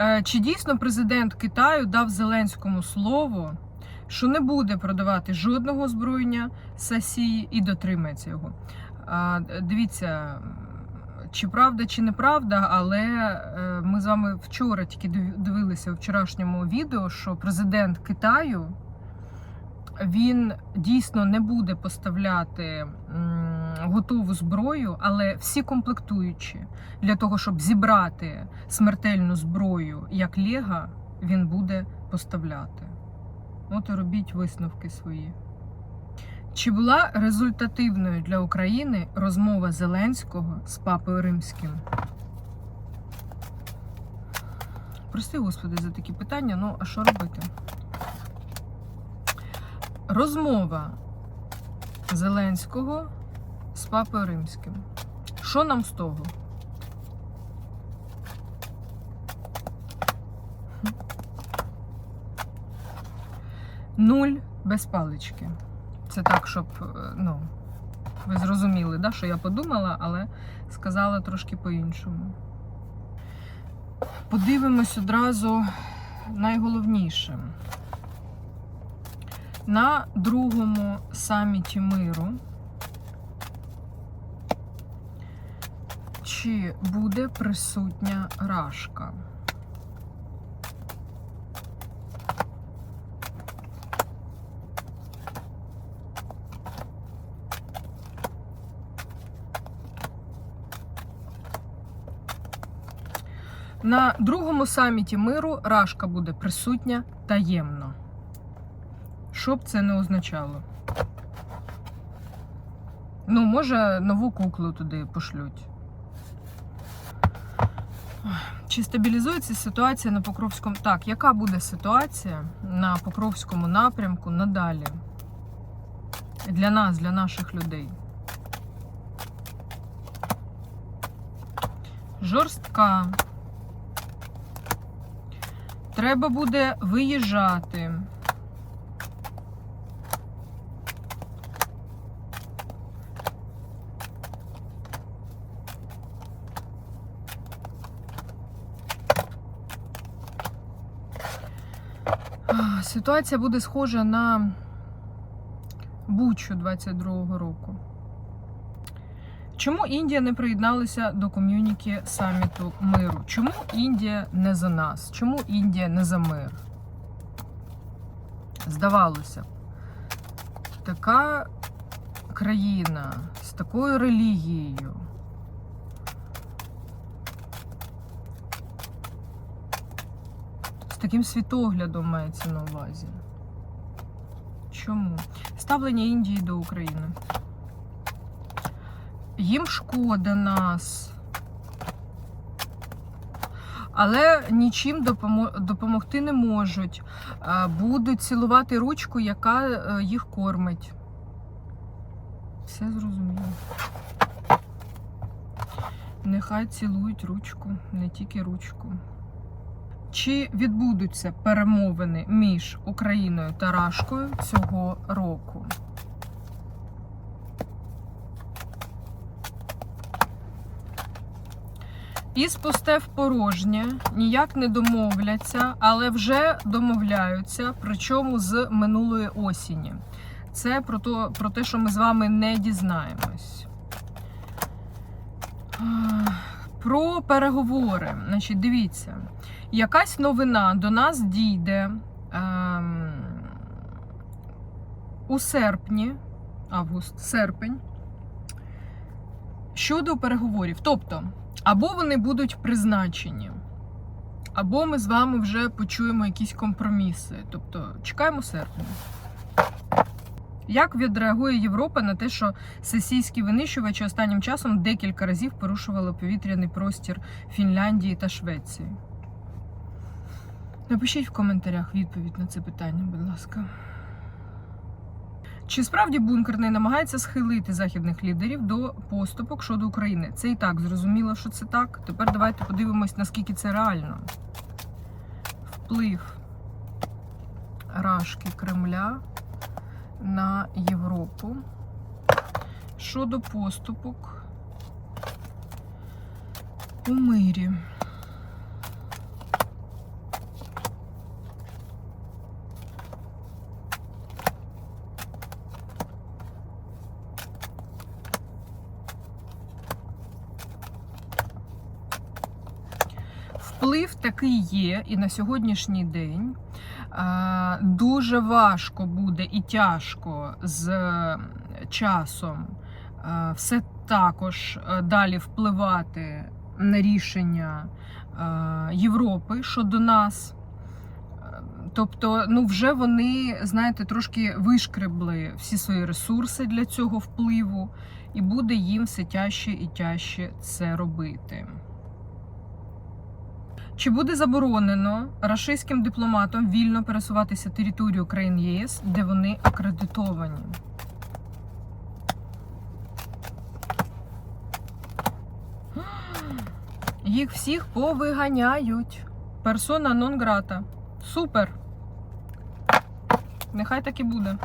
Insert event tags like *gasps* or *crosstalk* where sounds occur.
Е, Чи дійсно президент Китаю дав Зеленському слово, що не буде продавати жодного озброєння Сасії і дотримається його? Дивіться, чи правда, чи неправда, але е, ми з вами вчора тільки див- дивилися у вчорашньому відео, що президент Китаю він дійсно не буде поставляти готову зброю, але всі комплектуючі для того, щоб зібрати смертельну зброю як Лего, він буде поставляти. От і робіть висновки свої. Чи була результативною для України розмова Зеленського з папою Римським? Прости, Господи, за такі питання, ну а що робити? Розмова Зеленського з папою Римським. Що нам з того? Нуль без палички. Це так, щоб е, ну, ви зрозуміли, да, що я подумала, але сказала трошки по-іншому. Подивимось одразу найголовніше. На другому саміті миру. Чи буде присутня Рашка? На другому саміті миру Рашка буде присутня таємно. Що б це не означало? Ну, може, нову куклу туди пошлють. Чи стабілізується ситуація на Покровському? Так, яка буде ситуація на Покровському напрямку надалі? Для нас, для наших людей? Жорстка. Треба буде виїжджати. А, Ситуація буде схожа на Бучу 22-го року. Чому Індія не приєдналася до ком'юніки саміту миру? Чому Індія не за нас? Чому Індія не за мир? Здавалося б, така країна з такою релігією. Таким світоглядом мається на увазі. Чому? Ставлення Індії до України. Їм шкода нас. Але нічим допомогти не можуть. Будуть цілувати ручку, яка е, їх кормить. Все зрозуміло. Нехай цілують ручку, не тільки ручку. Чи відбудуться перемовини між Україною та Рашкою цього року? Із пусте в порожнє ніяк не домовляться, але вже домовляються, причому з минулої осені. Це про, то, про те, що ми з вами не дізнаємось. Про переговори. Значить, дивіться, якась новина до нас дійде ем, у серпні, август, серпень щодо переговорів. Тобто, або вони будуть призначені, або ми з вами вже почуємо якісь компроміси. Тобто, чекаємо серпня. Як відреагує Європа на те, що сесійські винищувачі останнім часом декілька разів порушували повітряний простір Фінляндії та Швеції? Напишіть в коментарях відповідь на це питання, будь ласка. Чи справді бункерний намагається схилити західних лідерів до поступок щодо України? Це і так зрозуміло, що це так. Тепер давайте подивимось, наскільки це реально. Вплив Рашки Кремля на Європу. Щодо поступок у мирі. Вплив такий є і на сьогоднішній день дуже важко буде і тяжко з часом все також далі впливати на рішення Європи щодо нас. Е, Тобто, ну вже вони, знаєте, трошки вишкребли всі свої ресурси для цього впливу, і буде їм все тяжче і тяжче це робити. Чи буде заборонено рашистським дипломатам вільно пересуватися територією країн ЄС, де вони акредитовані? *gasps* Їх всіх повиганяють. Персона нон грата. Супер. Нехай так і буде.